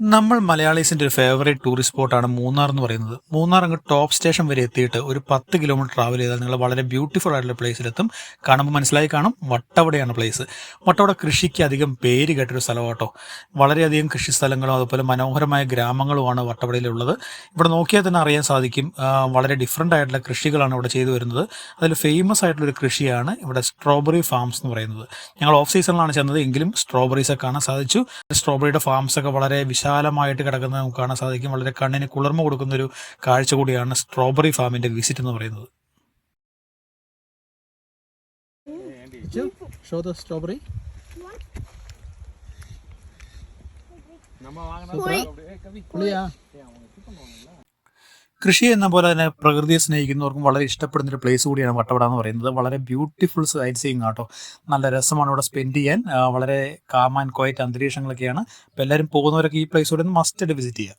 നമ്മൾ മലയാളീസിന്റെ ഒരു favourite tourist സ്പോട്ടാണ് മൂന്നാർ എന്ന് പറയുന്നത്. മൂന്നാർ അങ്ങ് ടോപ്പ് സ്റ്റേഷൻ വരെ എത്തിയിട്ട് ഒരു പത്ത് കിലോമീറ്റർ ട്രാവൽ ചെയ്താൽ നിങ്ങൾ വളരെ ബ്യൂട്ടിഫുൾ ആയിട്ടുള്ള പ്ലേസിലെത്തും കാണുമ്പോൾ മനസ്സിലായി കാണും. വട്ടവടയാണ് പ്ലേസ് വട്ടവട കൃഷിക്ക് അധികം പേര് കേട്ടൊരു സ്ഥലമാട്ടോ വളരെയധികം കൃഷി സ്ഥലങ്ങളും അതുപോലെ മനോഹരമായ ഗ്രാമങ്ങളുമാണ് വട്ടവടയിലുള്ളത്. ഇവിടെ നോക്കിയാൽ തന്നെ അറിയാൻ സാധിക്കും. വളരെ ഡിഫറെന്റ് ആയിട്ടുള്ള കൃഷികളാണ് ഇവിടെ ചെയ്തു വരുന്നത്. അതിൽ ഫേമസ് ആയിട്ടുള്ള ഒരു കൃഷിയാണ് ഇവിടെ സ്ട്രോബെറി ഫാംസ് എന്ന് പറയുന്നത്. ഞങ്ങൾ ഓഫ് സീസണിലാണ് ചെന്നത്. എങ്കിലും സ്ട്രോബെറീസൊക്കെ കാണാൻ സാധിച്ചു. സ്ട്രോബെറിയുടെ ഫാംസ് ഒക്കെ വളരെ വിശാലമായിട്ട് കിടക്കുന്നത് നമുക്ക് കാണാൻ സാധിക്കും. വളരെ കണ്ണിന് കുളിർമ കൊടുക്കുന്ന ഒരു കാഴ്ച കൂടിയാണ് സ്ട്രോബെറി ഫാമിന്റെ വിസിറ്റ് എന്ന് പറയുന്നത്. ഷോ ദ സ്ട്രോബെറി കൃഷി എന്ന പോലെ തന്നെ പ്രകൃതിയെ സ്നേഹിക്കുന്നവർക്കും വളരെ ഇഷ്ടപ്പെടുന്ന ഒരു പ്ലേസ് കൂടിയാണ് വട്ടവട എന്ന് പറയുന്നത്. വളരെ ബ്യൂട്ടിഫുൾ സൈറ്റ് സീയിങ് ആട്ടോ. നല്ല രസമാണ് ഇവിടെ സ്പെൻഡ് ചെയ്യാൻ. വളരെ കാം ആൻഡ് അന്തരീക്ഷങ്ങളൊക്കെയാണ്. അപ്പോൾ എല്ലാവരും പോകുന്നവരൊക്കെ ഈ പ്ലേസ് കൂടെ ഒന്ന് മസ്റ്റ് വിസിറ്റ് ചെയ്യുക.